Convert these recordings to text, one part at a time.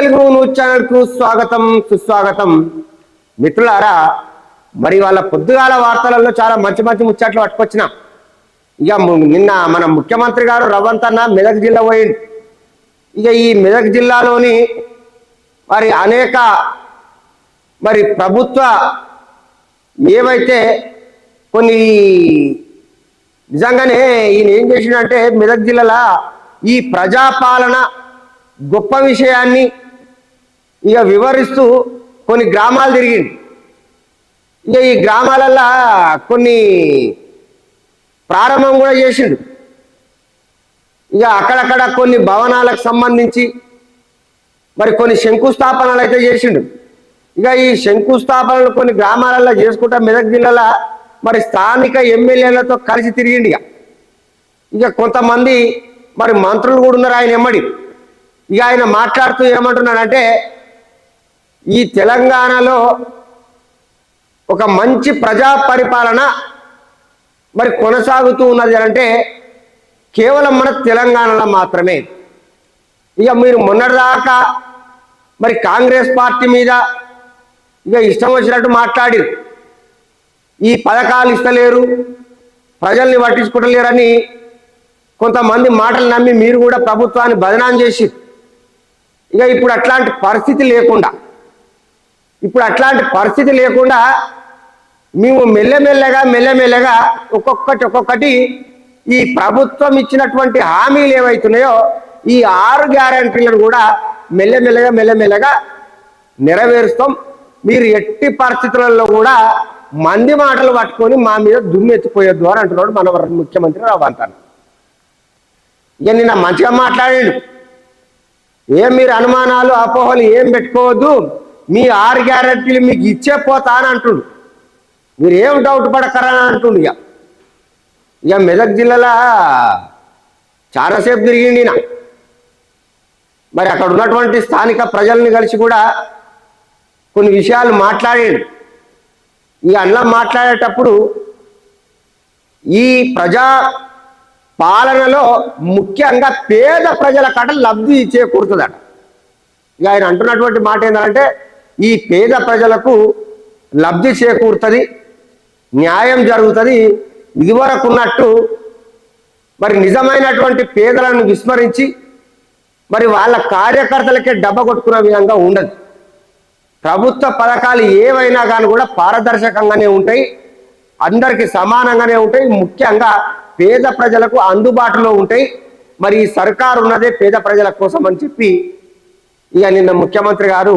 Telugu news ఛానల్కు స్వాగతం సుస్వాగతం. మిత్రులారా మరి వాళ్ళ పొద్దుగాల వార్తలలో చాలా మంచి మంచి ముచ్చట్లు పట్టుకొచ్చిన. ఇక నిన్న మన ముఖ్యమంత్రి గారు రవంత్ అన్న మెదక్ జిల్లా పోయింది ఇక ఈ మెదక్ జిల్లాలోని మరి అనేక మరి ప్రభుత్వ ఏవైతే కొన్ని నిజంగానే ఈయన ఏం చేసిండంటే మెదక్ జిల్లాల ఈ ప్రజాపాలన గొప్ప విషయాన్ని ఇక వివరిస్తూ కొన్ని గ్రామాలు తిరిగిండు ఇక ఈ గ్రామాలల్లో కొన్ని ప్రారంభం కూడా చేసిండు. ఇక అక్కడక్కడ కొన్ని భవనాలకు సంబంధించి మరి కొన్ని శంకుస్థాపనలు అయితే చేసిండు. ఇక ఈ శంకుస్థాపనలు కొన్ని గ్రామాలలో చేసుకుంటా మెదక్ జిల్లాలో మరి స్థానిక ఎమ్మెల్యేలతో కలిసి తిరిగిండు ఇక. ఇక కొంతమంది మరి మంత్రులు కూడా ఉన్నారు ఆయన ఎమ్మడి. ఇక ఆయన మాట్లాడుతూ ఏమంటున్నాడంటే ఈ తెలంగాణలో ఒక మంచి ప్రజా పరిపాలన మరి కొనసాగుతూ ఉన్నది అంటే కేవలం మన తెలంగాణలో మాత్రమే. ఇక మీరు మొన్నటిదాకా మరి కాంగ్రెస్ పార్టీ మీద ఇక ఇష్టం వచ్చినట్టు మాట్లాడి ఈ పథకాలు ఇస్తలేరు ప్రజల్ని పట్టించుకుంటలేరని కొంతమంది మాటలు నమ్మి మీరు కూడా ప్రభుత్వాన్ని బదనాం చేసి ఇక ఇప్పుడు అట్లాంటి పరిస్థితి లేకుండా ఇప్పుడు అట్లాంటి పరిస్థితి లేకుండా మేము మెల్లమెల్లగా మెల్లమెల్లగా ఒక్కొక్కటి ఒక్కొక్కటి ఈ ప్రభుత్వం ఇచ్చినటువంటి హామీలు ఏవైతున్నాయో ఈ ఆరు గ్యారంటీలను కూడా మెల్లమెల్లగా మెల్లమెల్లగా నెరవేరుస్తాం. మీరు ఎట్టి పరిస్థితులలో కూడా మంది మాటలు పట్టుకొని మా మీద దుమ్మెత్తిపోయొద్దు అని అంటున్నాడు మన ముఖ్యమంత్రి రావంతాను ఇక నిన్న మంచిగా మాట్లాడాడు. ఏం మీరు అనుమానాలు అపోహలు ఏం పెట్టుకోవద్దు. మీ ఆరు గ్యారంటీలు మీకు ఇచ్చే పోతా అని అంటుండు. మీరేం డౌట్ పడకరా అని అంటుండు ఇక. ఇక మెదక్ జిల్లాలో చాలాసేపు తిరిగిండి నా మరి అక్కడ ఉన్నటువంటి స్థానిక ప్రజల్ని కలిసి కూడా కొన్ని విషయాలు మాట్లాడాడు. ఈ అన్నం మాట్లాడేటప్పుడు ఈ ప్రజా పాలనలో ముఖ్యంగా పేద ప్రజల కట లబ్ధి చేకూరుతుందట. ఇక ఆయన అంటున్నటువంటి మాట ఏంటంటే ఈ పేద ప్రజలకు లబ్ధి చేకూరుతుంది న్యాయం జరుగుతుంది ఇదివరకున్నట్టు మరి నిజమైనటువంటి పేదలను విస్మరించి మరి వాళ్ళ కార్యకర్తలకే డబ్బ కొట్టుకునే విధంగా ఉండదు. ప్రభుత్వ పథకాలు ఏవైనా కానీ కూడా పారదర్శకంగానే ఉంటాయి అందరికి సమానంగానే ఉంటాయి ముఖ్యంగా పేద ప్రజలకు అందుబాటులో ఉంటాయి. మరి ఈ సర్కారు ఉన్నదే పేద ప్రజల కోసం అని చెప్పి ఇక నిన్న ముఖ్యమంత్రి గారు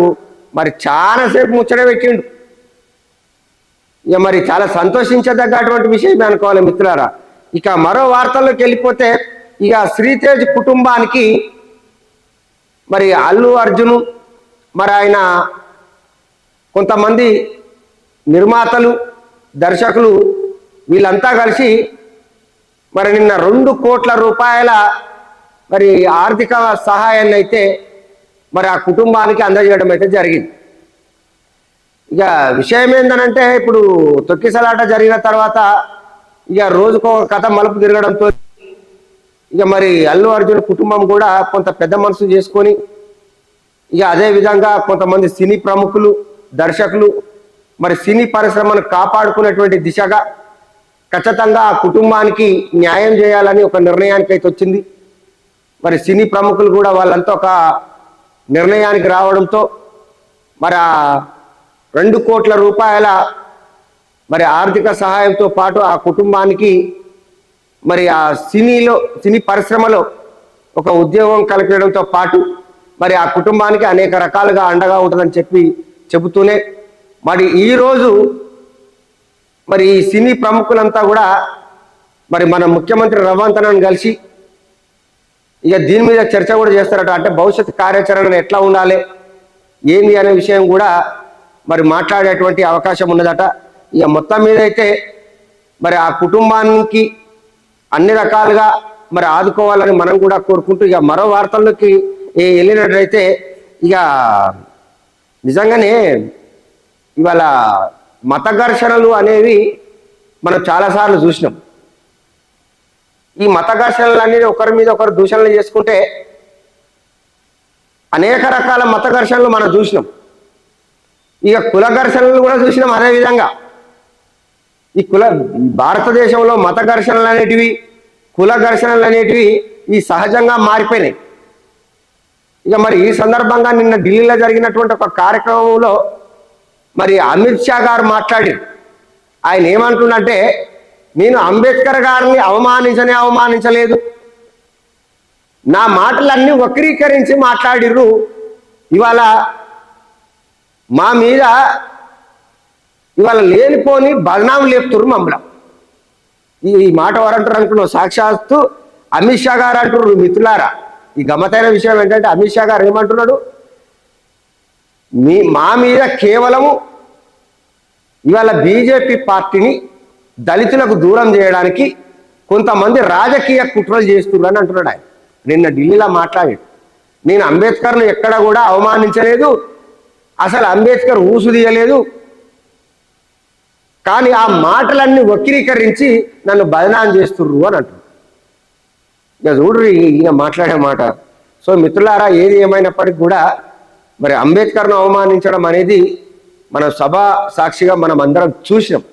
మరి చాలాసేపు ముచ్చట పెట్టిండు. ఇక మరి చాలా సంతోషించదగ్గటువంటి విషయం అనుకోవాలి మిత్రులారా? ఇక మరో వార్తల్లోకి వెళ్ళిపోతే ఇక శ్రీతేజ్ కుటుంబానికి మరి అల్లు అర్జును మరి ఆయన కొంతమంది నిర్మాతలు దర్శకులు వీళ్ళంతా కలిసి మరి నిన్న రెండు కోట్ల రూపాయల మరి ఆర్థిక సహాయాన్ని అయితే మరి ఆ కుటుంబానికి అందజేయడం అయితే జరిగింది. ఇక విషయం ఏంటనంటే ఇప్పుడు తొక్కిసలాట జరిగిన తర్వాత ఇక రోజుకో కథ మలుపు తిరగడంతో ఇక మరి అల్లు అర్జున్ కుటుంబం కూడా కొంత పెద్ద మనసు చేసుకొని ఇక అదే విధంగా కొంతమంది సినీ ప్రముఖులు దర్శకులు మరి సినీ పరిశ్రమను కాపాడుకునేటువంటి దిశగా ఖచ్చితంగా ఆ కుటుంబానికి న్యాయం చేయాలని ఒక నిర్ణయానికి అయితే వచ్చింది. మరి సినీ ప్రముఖులు కూడా వాళ్ళంతా ఒక నిర్ణయానికి రావడంతో మరి ఆ రెండు కోట్ల రూపాయల మరి ఆర్థిక సహాయంతో పాటు ఆ కుటుంబానికి మరి ఆ సినీలో సినీ పరిశ్రమలో ఒక ఉద్యోగం కల్పించడంతో పాటు మరి ఆ కుటుంబానికి అనేక రకాలుగా అండగా ఉంటుందని చెప్పి చెబుతూనే మరి ఈరోజు మరి ఈ సినీ ప్రముఖులంతా కూడా మరి మన ముఖ్యమంత్రి రవంతనను కలిసి ఇక దీని మీద చర్చ కూడా చేస్తారట. అంటే భవిష్యత్ కార్యాచరణ ఎట్లా ఉండాలి? ఏంది అనే విషయం కూడా మరి మాట్లాడేటువంటి అవకాశం ఉన్నదట. ఇక మొత్తం మీద అయితే మరి ఆ కుటుంబానికి అన్ని రకాలుగా మరి ఆదుకోవాలని మనం కూడా కోరుకుంటూ ఇక మరో వార్తల్లోకి వెళ్ళినట్లయితే ఇక నిజంగానే ఇవాళ మత ఘర్షణలు అనేవి మనం చాలాసార్లు చూసినాం. ఈ మత ఘర్షణలు ఒకరి మీద ఒకరు దూషణలు చేసుకుంటే అనేక రకాల మత ఘర్షణలు మనం చూసినాం. ఇక కుల ఘర్షణలు కూడా చూసినాం అదే విధంగా. ఈ కుల భారతదేశంలో మత ఘర్షణలు అనేటివి కుల ఘర్షణలు అనేటివి ఈ సహజంగా మారిపోయినాయి. ఇక మరి ఈ సందర్భంగా నిన్న ఢిల్లీలో జరిగినటువంటి ఒక కార్యక్రమంలో మరి అమిత్ షా గారు మాట్లాడి ఆయన ఏమంటుండంటే నేను అంబేద్కర్ గారిని అవమానించనే అవమానించలేదు. నా మాటలన్నీ వక్రీకరించి మాట్లాడిర్రు. ఇవాళ మా మీద ఇవాళ లేనిపోని బదనాం లేపుతుర్రు మమ్మల్ని. ఈ ఈ మాట ఎవరంటారు అనుకున్నావు? సాక్షాత్తు అమిత్ షా గారు అంటున్నారు మిత్రులారా. ఈ గమ్మతైన విషయం ఏంటంటే అమిత్ షా గారు ఏమంటున్నాడు? మీ మా మీద కేవలము ఇవాళ బీజేపీ పార్టీని దళితులకు దూరం చేయడానికి కొంతమంది రాజకీయ కుట్రలు చేస్తున్నారని అని అంటున్నాడు ఆయన. నిన్న ఢిల్లీలో మాట్లాడాడు. నేను అంబేద్కర్ను ఎక్కడ కూడా అవమానించలేదు. అసలు అంబేద్కర్ ఊసు తీయలేదు. కానీ ఆ మాటలన్నీ వక్రీకరించి నన్ను బదనాం చేస్తుర్రు అని అంటున్నాడు. ఇక చూడ్రి ఈయన మాట్లాడే మాట. సో మిత్రులారా ఏది ఏమైనప్పటికీ కూడా మరి అంబేద్కర్ను అవమానించడం అనేది మన సభ సాక్షిగా మనం అందరం చూసినాం.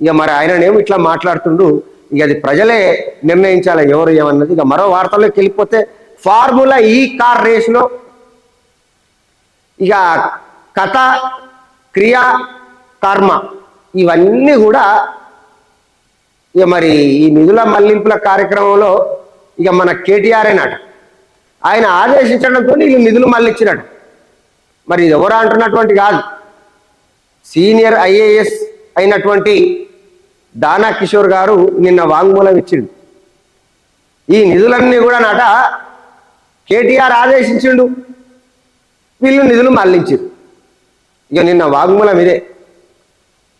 ఇక మరి ఆయననేమో ఇట్లా మాట్లాడుతుండు ఇక అది ప్రజలే నిర్ణయించాలి ఎవరు ఏమన్నది. ఇక మరో వార్తల్లోకి వెళ్ళిపోతే ఫార్ములా ఈ కార్ రేస్లో ఇక కథ క్రియ కర్మ ఇవన్నీ కూడా ఇక మరి ఈ నిధుల మళ్ళింపుల కార్యక్రమంలో ఇక మన కేటీఆర్ నాట ఆయన ఆదేశించడంతో వీళ్ళు నిధులు మళ్ళించినట్టు మరి ఇది ఎవరు అంటున్నటువంటి కాదు. సీనియర్ ఐఏఎస్ అయినటువంటి దానా కిషోర్ గారు నిన్న వాంగ్మూలం ఇచ్చిండు. ఈ నిధులన్నీ కూడా నాట కేటీఆర్ ఆదేశించిండు. వీళ్ళు నిధులు మళ్ళించారు ఇక నిన్న వాంగ్మూలం ఇదే.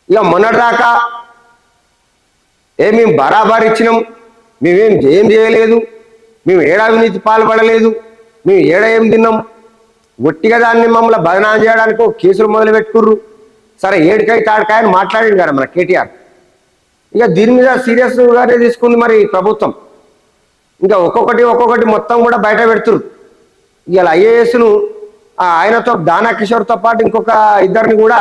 ఇక మొన్నటిదాకా ఏ మేము బరాబర్ ఇచ్చినాం మేమేం ఏం చేయలేదు మేము ఏడా అవినీతి పాల్పడలేదు మేము ఏడ ఏం తిన్నాం. ఒట్టిగా దాన్ని మమ్మల్ని బదనాలు చేయడానికి కేసులు మొదలు పెట్టుకుర్రు సరే ఏడికాయ తాడికాయ అని మాట్లాడింది కదా మన కేటీఆర్. ఇక దీని మీద సీరియస్గానే తీసుకుంది మరి ప్రభుత్వం. ఇంకా ఒక్కొక్కటి ఒక్కొక్కటి మొత్తం కూడా బయట పెడుతురు. ఇవాళ ఐఏఎస్ను ఆయనతో దానా కిషోర్తో పాటు ఇంకొక ఇద్దరిని కూడా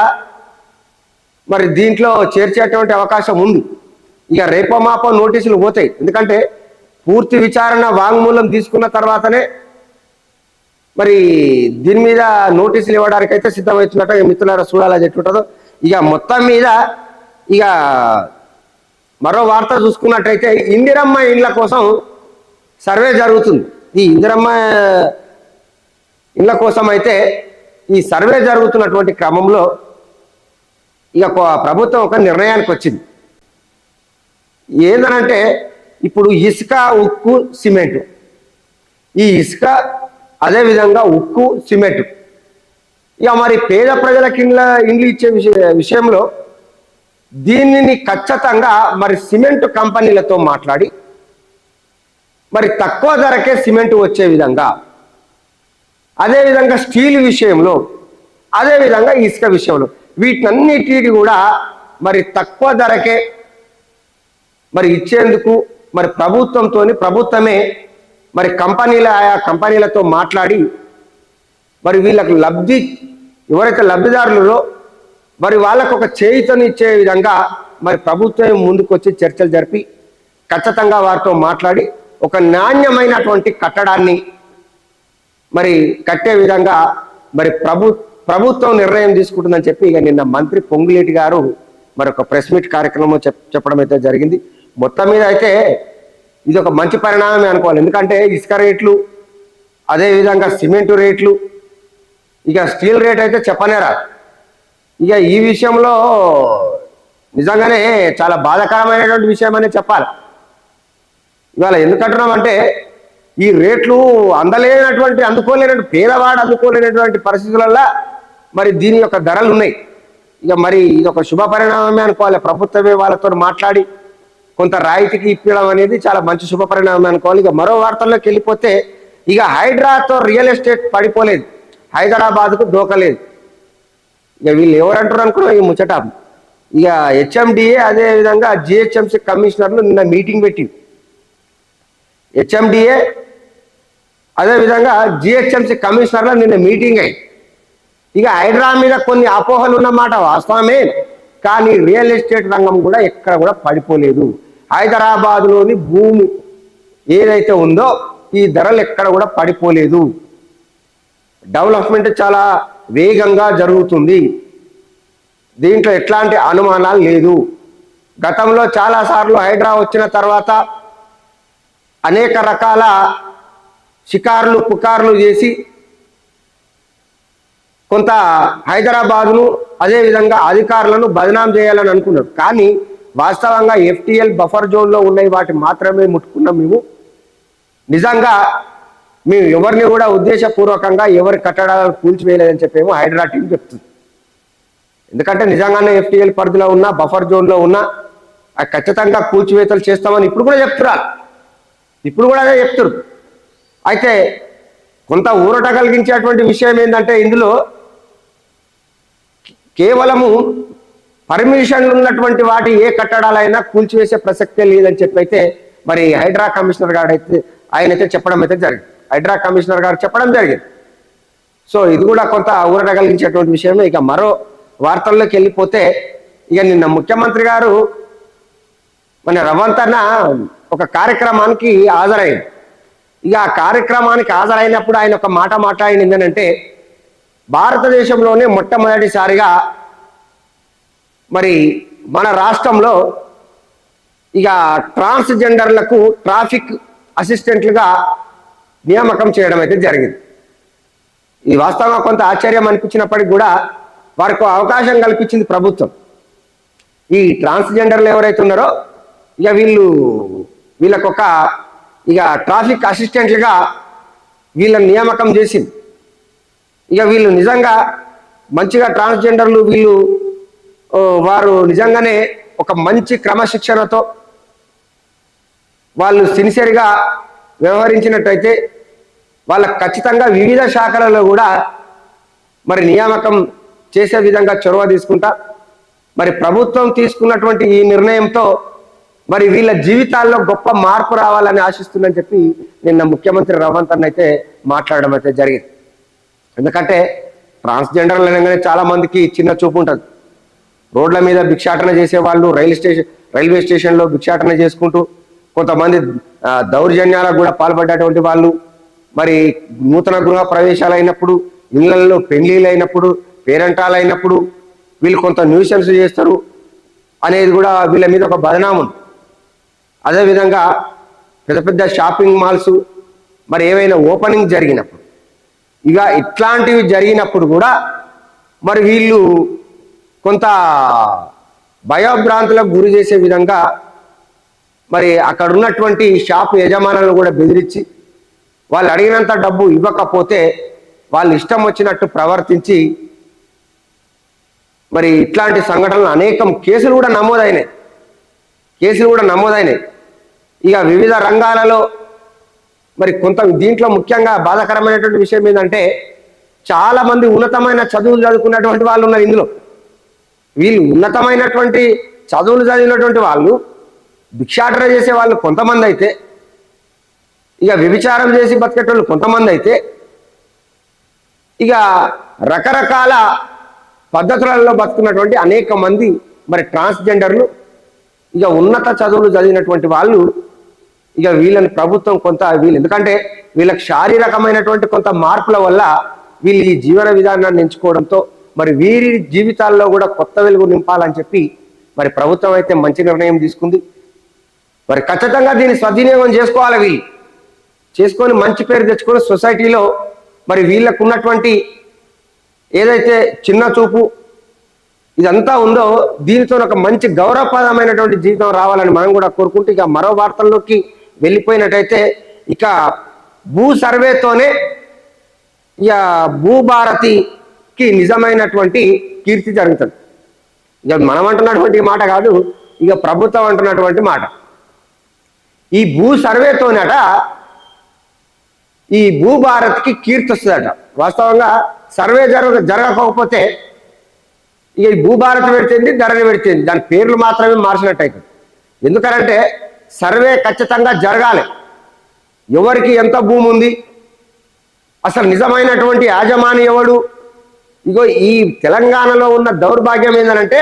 మరి దీంట్లో చేర్చేటువంటి అవకాశం ఉంది. ఇక రేపో మాపో నోటీసులు పోతాయి. ఎందుకంటే పూర్తి విచారణ వాంగ్మూలం తీసుకున్న తర్వాతనే మరి దీని మీద నోటీసులు ఇవ్వడానికైతే సిద్ధమవుతున్నట్టు మిత్రులారా చూడాలని చెట్టుంటుందో ఇక మొత్తం మీద ఇక మరో వార్త చూసుకున్నట్టయితే ఇందిరమ్మ ఇండ్ల కోసం సర్వే జరుగుతుంది. ఈ ఇందిరమ్మ ఇండ్ల కోసం అయితే ఈ సర్వే జరుగుతున్నటువంటి క్రమంలో ఇక ప్రభుత్వం ఒక నిర్ణయానికి వచ్చింది. ఏందనంటే ఇప్పుడు ఇసుక ఉక్కు సిమెంట్. ఈ ఇసుక అదేవిధంగా ఉక్కు సిమెంట్. ఇక మరి పేద ప్రజలకు ఇండ్ల ఇండ్లు ఇచ్చే విషయ విషయంలో దీనిని ఖచ్చితంగా మరి సిమెంట్ కంపెనీలతో మాట్లాడి మరి తక్కువ ధరకే సిమెంట్ వచ్చే విధంగా అదేవిధంగా స్టీల్ విషయంలో అదేవిధంగా ఇసుక విషయంలో వీటన్నిటి కూడా మరి తక్కువ ధరకే మరి ఇచ్చేందుకు మరి ప్రభుత్వంతో ప్రభుత్వమే మరి కంపెనీల ఆయా కంపెనీలతో మాట్లాడి మరి వీళ్ళకు లబ్ధి ఎవరైతే లబ్ధిదారులలో మరి వాళ్ళకు ఒక చేయుతనిచ్చే విధంగా మరి ప్రభుత్వం ముందుకొచ్చి చర్చలు జరిపి ఖచ్చితంగా వారితో మాట్లాడి ఒక నాణ్యమైనటువంటి కట్టడాన్ని మరి కట్టే విధంగా మరి ప్రభు ప్రభుత్వం నిర్ణయం తీసుకుంటుందని చెప్పి ఇక నిన్న మంత్రి పొంగులేటి గారు మరి ఒక ప్రెస్ మీట్ కార్యక్రమం చెప్పడం అయితే జరిగింది. మొత్తం మీద అయితే ఇది ఒక మంచి పరిణామమే అనుకోవాలి. ఎందుకంటే ఇసుక రేట్లు అదేవిధంగా సిమెంటు రేట్లు ఇక స్టీల్ రేట్ అయితే చెప్పనేరా ఇక ఈ విషయంలో నిజంగానే చాలా బాధాకరమైనటువంటి విషయం అనే చెప్పాలి. ఇవాళ ఎందుకంటున్నామంటే ఈ రేట్లు అందలేనటువంటి అందుకోలేనటువంటి పేదవాడు అందుకోలేనటువంటి పరిస్థితులలో మరి దీని యొక్క ధరలు ఉన్నాయి. ఇక మరి ఇది ఒక శుభ పరిణామమే అనుకోవాలి. ప్రభుత్వమే వాళ్ళతో మాట్లాడి కొంత రాయితీకి ఇప్పించడం అనేది చాలా మంచి శుభ పరిణామం అనుకోవాలి. ఇక మరో వార్తల్లోకి వెళ్ళిపోతే ఇక హైడ్రాతో రియల్ ఎస్టేట్ పడిపోలేదు. హైదరాబాద్కు దోకలేదు ఇక వీళ్ళు ఎవరంటారు అనుకున్నా ఈ ముచ్చట. ఇక హెచ్ఎండిఏ అదే విధంగా జిహెచ్ఎంసీ కమిషనర్లు నిన్న మీటింగ్ పెట్టి హెచ్ఎండిఏ అదేవిధంగా జిహెచ్ఎంసీ కమిషనర్ల నిన్న మీటింగ్ అయింది ఇక హైడ్రా మీద కొన్ని అపోహలు ఉన్నమాట వాస్తవమే కానీ రియల్ ఎస్టేట్ రంగం కూడా ఎక్కడ కూడా పడిపోలేదు. హైదరాబాద్లోని భూమి ఏదైతే ఉందో ఈ ధరలు ఎక్కడ కూడా పడిపోలేదు. డెవలప్మెంట్ చాలా వేగంగా జరుగుతుంది. దీంట్లో ఎట్లాంటి అనుమానాలు లేదు. గతంలో చాలా సార్లు హైడ్రా వచ్చిన తర్వాత అనేక రకాల షికార్లు పుకార్లు చేసి కొంత హైదరాబాద్ను అదేవిధంగా అధికారులను బదనాం చేయాలని అనుకున్నారు. కానీ వాస్తవంగా ఎఫ్టీఎల్ బఫర్ జోన్లో ఉన్నాయి వాటి మాత్రమే ముట్టుకున్నాం మేము. నిజంగా మేము ఎవరిని కూడా ఉద్దేశపూర్వకంగా ఎవరి కట్టడాలను కూల్చివేయలేదని చెప్పేమో హైడ్రా టీం చెప్తుంది. ఎందుకంటే నిజంగానే ఎఫ్టీఎల్ పరిధిలో ఉన్న బఫర్ జోన్లో ఉన్న ఖచ్చితంగా కూల్చివేతలు చేస్తామని ఇప్పుడు కూడా చెప్తున్నారు. ఇప్పుడు కూడా అదే చెప్తున్నారు. అయితే కొంత ఊరట కలిగించేటువంటి విషయం ఏంటంటే ఇందులో కేవలము పర్మిషన్లు ఉన్నటువంటి వాటి ఏ కట్టడాలైనా కూల్చివేసే ప్రసక్తే లేదని చెప్పి అయితే మరి హైడ్రా కమిషనర్ గారు అయితే ఆయన అయితే చెప్పడం అయితే జరిగింది. హైడ్రా కమిషనర్ గారు చెప్పడం జరిగింది. సో ఇది కూడా కొంత ఊరట కలిగించేటువంటి విషయమే. ఇక మరో వార్తల్లోకి వెళ్ళిపోతే ఇక నిన్న ముఖ్యమంత్రి గారు మన రవంతన ఒక కార్యక్రమానికి హాజరైంది. ఇక ఆ కార్యక్రమానికి హాజరైనప్పుడు ఆయన ఒక మాట మాట్లాడింది ఏంటంటే భారతదేశంలోనే మొట్టమొదటిసారిగా మరి మన రాష్ట్రంలో ఇక ట్రాన్స్జెండర్లకు ట్రాఫిక్ అసిస్టెంట్లుగా నియామకం చేయడం అయితే జరిగింది. ఈ వాస్తవంగా కొంత ఆశ్చర్యం అనిపించినప్పటికీ కూడా వారికి అవకాశం కల్పించింది ప్రభుత్వం. ఈ ట్రాన్స్జెండర్లు ఎవరైతే ఉన్నారో ఇక వీళ్ళు వీళ్ళకొక ఇక ట్రాఫిక్ అసిస్టెంట్లుగా వీళ్ళని నియామకం చేసింది. ఇక వీళ్ళు నిజంగా మంచిగా ట్రాన్స్జెండర్లు వీళ్ళు వారు నిజంగానే ఒక మంచి క్రమశిక్షణతో వాళ్ళు సిన్సియర్గా వ్యవహరించినట్టయితే వాళ్ళకు ఖచ్చితంగా వివిధ శాఖలలో కూడా మరి నియామకం చేసే విధంగా చొరవ తీసుకుంటా మరి ప్రభుత్వం తీసుకున్నటువంటి ఈ నిర్ణయంతో మరి వీళ్ళ జీవితాల్లో గొప్ప మార్పు రావాలని ఆశిస్తుందని చెప్పి నిన్న ముఖ్యమంత్రి రవంత్ అన్న అయితే మాట్లాడడం అయితే జరిగింది. ఎందుకంటే ట్రాన్స్జెండర్లు అనగానే చాలా మందికి చిన్న చూపు ఉంటుంది. రోడ్ల మీద భిక్షాటన చేసే వాళ్ళు రైలు స్టేషన్ రైల్వే స్టేషన్లో భిక్షాటన చేసుకుంటూ కొంతమంది దౌర్జన్యాలకు కూడా పాల్పడ్డటువంటి వాళ్ళు మరి నూతన గృహ ప్రవేశాలు అయినప్పుడు ఇళ్ళలో పెళ్ళిళ్ళు అయినప్పుడు పేరెంటాలు అయినప్పుడు వీళ్ళు కొంత న్యూసెన్స్ చేస్తారు అనేది కూడా వీళ్ళ మీద ఒక బదనామం అదేవిధంగా పెద్ద పెద్ద షాపింగ్ మాల్స్ మరి ఏవైనా ఓపెనింగ్ జరిగినప్పుడు ఇక ఇట్లాంటివి జరిగినప్పుడు కూడా మరి వీళ్ళు కొంత భయభ్రాంతులకు గురి చేసే విధంగా మరి అక్కడ ఉన్నటువంటి షాప్ యజమానులను కూడా బెదిరించి వాళ్ళు అడిగినంత డబ్బు ఇవ్వకపోతే వాళ్ళు ఇష్టం వచ్చినట్టు ప్రవర్తించి మరి ఇట్లాంటి సంఘటనలు అనేకం కేసులు కూడా నమోదైనాయి. కేసులు కూడా నమోదైనాయి. ఇక వివిధ రంగాలలో మరి కొంత దీంట్లో ముఖ్యంగా బాధాకరమైనటువంటి విషయం ఏంటంటే చాలామంది ఉన్నతమైన చదువులు చదువుకున్నటువంటి వాళ్ళు ఉన్నారు ఇందులో. వీళ్ళు ఉన్నతమైనటువంటి చదువులు చదివినటువంటి వాళ్ళు భిక్షాటన చేసే వాళ్ళు కొంతమంది అయితే ఇక వ్యభిచారం చేసి బతికేటోళ్ళు కొంతమంది అయితే ఇక రకరకాల పద్ధతులలో బతుకున్నటువంటి అనేక మంది మరి ట్రాన్స్జెండర్లు ఇక ఉన్నత చదువులు చదివినటువంటి వాళ్ళు ఇక వీళ్ళని ప్రభుత్వం కొంత వీళ్ళు ఎందుకంటే వీళ్ళకి శారీరకమైనటువంటి కొంత మార్పుల వల్ల వీళ్ళు ఈ జీవన విధానాన్ని ఎంచుకోవడంతో మరి వీరి జీవితాల్లో కూడా కొత్త వెలుగు నింపాలని చెప్పి మరి ప్రభుత్వం అయితే మంచి నిర్ణయం తీసుకుంది. మరి ఖచ్చితంగా దీన్ని సద్వినియోగం చేసుకోవాలి వీళ్ళు. చేసుకొని మంచి పేరు తెచ్చుకొని సొసైటీలో మరి వీళ్ళకు ఉన్నటువంటి ఏదైతే చిన్న చూపు ఇదంతా ఉందో దీనితో ఒక మంచి గౌరవప్రదమైనటువంటి జీవితం రావాలని మనం కూడా కోరుకుంటూ ఇక మరో వార్తల్లోకి వెళ్ళిపోయినట్టయితే ఇక భూ సర్వేతోనే ఇక భూభారతికి నిజమైనటువంటి కీర్తి జరుగుతుంది. ఇక మనం అంటున్నటువంటి మాట కాదు ఇక ప్రభుత్వం అంటున్నటువంటి మాట. ఈ భూ సర్వేతోనట ఈ భూభారత్కి కీర్తి వస్తుందట. వాస్తవంగా సర్వే జరగ జరగకపోతే ఇక ఈ భూభారత్ పెడితేంది ధరని పెడుతుంది. దాని పేర్లు మాత్రమే మార్చినట్టు అవుతుంది ఎందుకనంటే సర్వే ఖచ్చితంగా జరగాలి. ఎవరికి ఎంత భూమి ఉంది? అసలు నిజమైనటువంటి యాజమాని ఎవడు? ఇగో ఈ తెలంగాణలో ఉన్న దౌర్భాగ్యం ఏంటంటే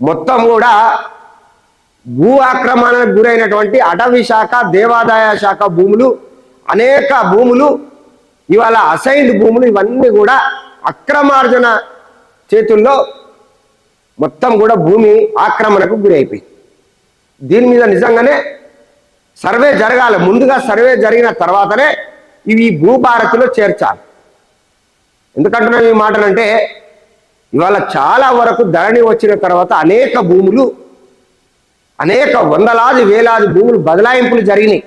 మొత్తం కూడా భూ ఆక్రమణకు గురైనటువంటి అటవీ శాఖ దేవాదాయ శాఖ భూములు అనేక భూములు ఇవాళ అసైన్డ్ భూములు ఇవన్నీ కూడా అక్రమార్జన చేతుల్లో మొత్తం కూడా భూమి ఆక్రమణకు గురైపోయింది. దీని మీద నిజంగానే సర్వే జరగాలి. ముందుగా సర్వే జరిగిన తర్వాతనే ఇవి భూభారతిలో చేర్చాలి. ఎందుకంటున్నాం ఈ మాటలంటే ఇవాళ చాలా వరకు ధరణి వచ్చిన తర్వాత అనేక భూములు అనేక వందలాది వేలాది భూములు బదలాయింపులు జరిగినాయి.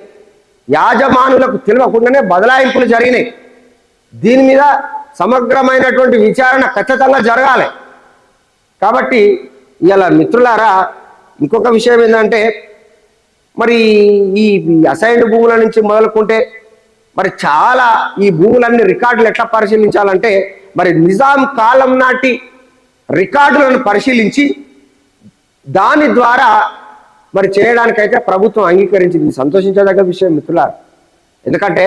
యాజమానులకు తెలియకుండానే బదలాయింపులు జరిగినాయి. దీని మీద సమగ్రమైనటువంటి విచారణ ఖచ్చితంగా జరగాలి. కాబట్టి ఇలా మిత్రులారా ఇంకొక విషయం ఏంటంటే మరి ఈ అసైన్డ్ భూముల నుంచి మొదలుకుంటే మరి చాలా ఈ భూములన్నీ రికార్డులు ఎట్లా పరిశీలించాలంటే మరి నిజాం కాలం నాటి రికార్డులను పరిశీలించి దాని ద్వారా మరి చేయడానికైతే ప్రభుత్వం అంగీకరించింది. సంతోషించదగ్గ విషయం మిత్రుల ఎందుకంటే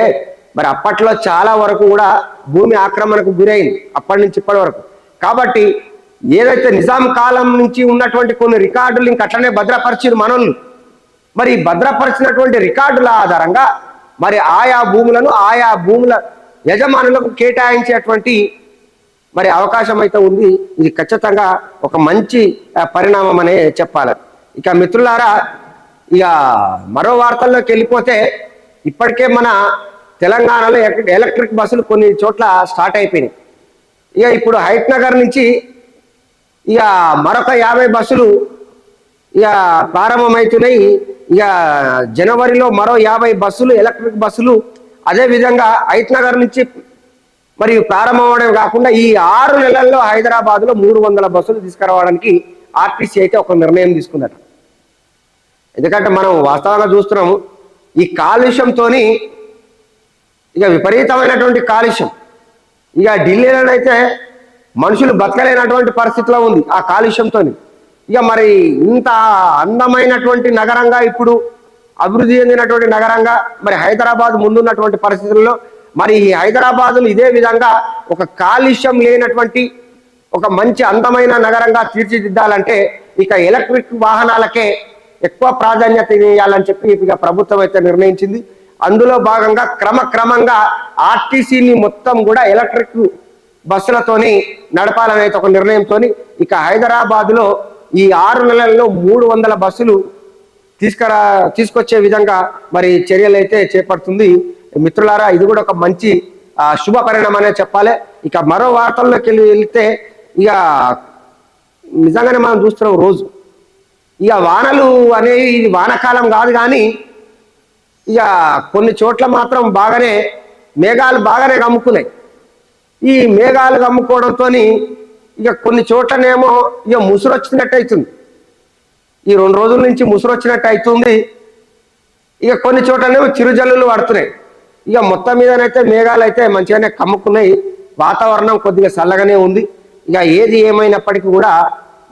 మరి అప్పట్లో చాలా వరకు కూడా భూమి ఆక్రమణకు గురైంది. అప్పటి నుంచి ఇప్పటి వరకు. కాబట్టి ఏదైతే నిజాం కాలం నుంచి ఉన్నటువంటి కొన్ని రికార్డులు ఇంక అట్లనే భద్రపరిచింది మనోళ్ళు మరి భద్రపరిచినటువంటి రికార్డుల ఆధారంగా మరి ఆయా భూములను ఆయా భూముల యజమానులకు కేటాయించేటువంటి మరి అవకాశం అయితే ఉంది. ఇది ఖచ్చితంగా ఒక మంచి పరిణామం అనే చెప్పాలి. ఇక మిత్రులారా ఇక మరో వార్తల్లోకి వెళ్ళిపోతే ఇప్పటికే మన తెలంగాణలో ఎలక్ట్రిక్ బస్సులు కొన్ని చోట్ల స్టార్ట్ అయిపోయినాయి. ఇక ఇప్పుడు హైట్ నగర్ నుంచి ఇక మరొక యాభై బస్సులు ఇక ప్రారంభమవుతున్నాయి ఇక జనవరిలో మరో యాభై బస్సులు ఎలక్ట్రిక్ బస్సులు అదే విధంగా హైట్ నగర్ నుంచి మరియు ప్రారంభం ప్రారంభమవడం కాకుండా ఈ ఆరు నెలల్లో హైదరాబాద్లో మూడు వందల బస్సులు తీసుకురావడానికి ఆర్టీసీ అయితే ఒక నిర్ణయం తీసుకుందట ఎందుకంటే మనం వాస్తవంగా చూస్తున్నాము ఈ కాలుష్యంతోని ఇక విపరీతమైనటువంటి కాలుష్యం. ఇక ఢిల్లీలోనైతే మనుషులు బతకలేనటువంటి పరిస్థితిలో ఉంది ఆ కాలుష్యంతోని. ఇక మరి ఇంత అందమైనటువంటి నగరంగా ఇప్పుడు అభివృద్ధి చెందినటువంటి నగరంగా మరి హైదరాబాద్ ముందున్నటువంటి పరిస్థితుల్లో మరి ఈ హైదరాబాద్ను ఇదే విధంగా ఒక కాలుష్యం లేనటువంటి ఒక మంచి అందమైన నగరంగా తీర్చిదిద్దాలంటే ఇక ఎలక్ట్రిక్ వాహనాలకే ఎక్కువ ప్రాధాన్యత ఇవ్వాలని చెప్పి ఇక ప్రభుత్వం అయితే నిర్ణయించింది. అందులో భాగంగా క్రమక్రమంగా ఆర్టీసీని మొత్తం కూడా ఎలక్ట్రిక్ బస్సులతోని నడపాలని అయితే ఒక నిర్ణయంతో ఇక హైదరాబాద్లో ఈ ఆరు నెలల్లో మూడు వందల బస్సులు తీసుకురా తీసుకొచ్చే విధంగా మరి చర్యలు అయితే చేపడుతుంది. మిత్రులారా ఇది కూడా ఒక మంచి శుభ పరిణామనే చెప్పాలి. ఇక మరో వార్తల్లోకి వెళ్తే ఇక నిజంగానే మనం చూస్తున్నాం రోజు. ఇక వానలు అనేవి ఇది వానకాలం కాదు కానీ ఇక కొన్ని చోట్ల మాత్రం బాగానే మేఘాలు బాగానే కమ్ముకున్నాయి. ఈ మేఘాలు కమ్ముకోవడంతో ఇక కొన్ని చోట్లనేమో ఇక ముసురు వచ్చినట్టు అవుతుంది ఈ రెండు రోజుల నుంచి ముసురు వచ్చినట్టు అవుతుంది ఇక కొన్ని చోట్లనేమో చిరుజల్లులు పడుతున్నాయి. ఇక మొత్తం మీదనైతే మేఘాలు అయితే మంచిగానే కమ్ముకున్నాయి. వాతావరణం కొద్దిగా చల్లగానే ఉంది. ఇక ఏది ఏమైనప్పటికీ కూడా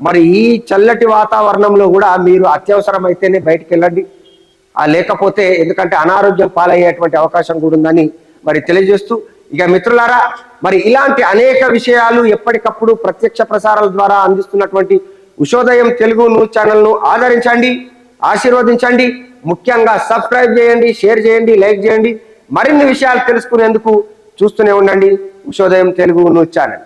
మరి ఈ చల్లటి వాతావరణంలో కూడా మీరు అత్యవసరం అయితేనే బయటికి వెళ్ళండి. లేకపోతే ఎందుకంటే అనారోగ్యం పాలయ్యేటువంటి అవకాశం కూడా ఉందని మరి తెలియజేస్తూ ఇక మిత్రులారా మరి ఇలాంటి అనేక విషయాలు ఎప్పటికప్పుడు ప్రత్యక్ష ప్రసారాల ద్వారా అందిస్తున్నటువంటి ఉషోదయం తెలుగు న్యూస్ ఛానల్ను ఆదరించండి ఆశీర్వదించండి ముఖ్యంగా సబ్స్క్రైబ్ చేయండి షేర్ చేయండి లైక్ చేయండి మరిన్ని విషయాలు తెలుసుకునేందుకు చూస్తూనే ఉండండి ఉషోదయం తెలుగు న్యూస్ ఛానల్.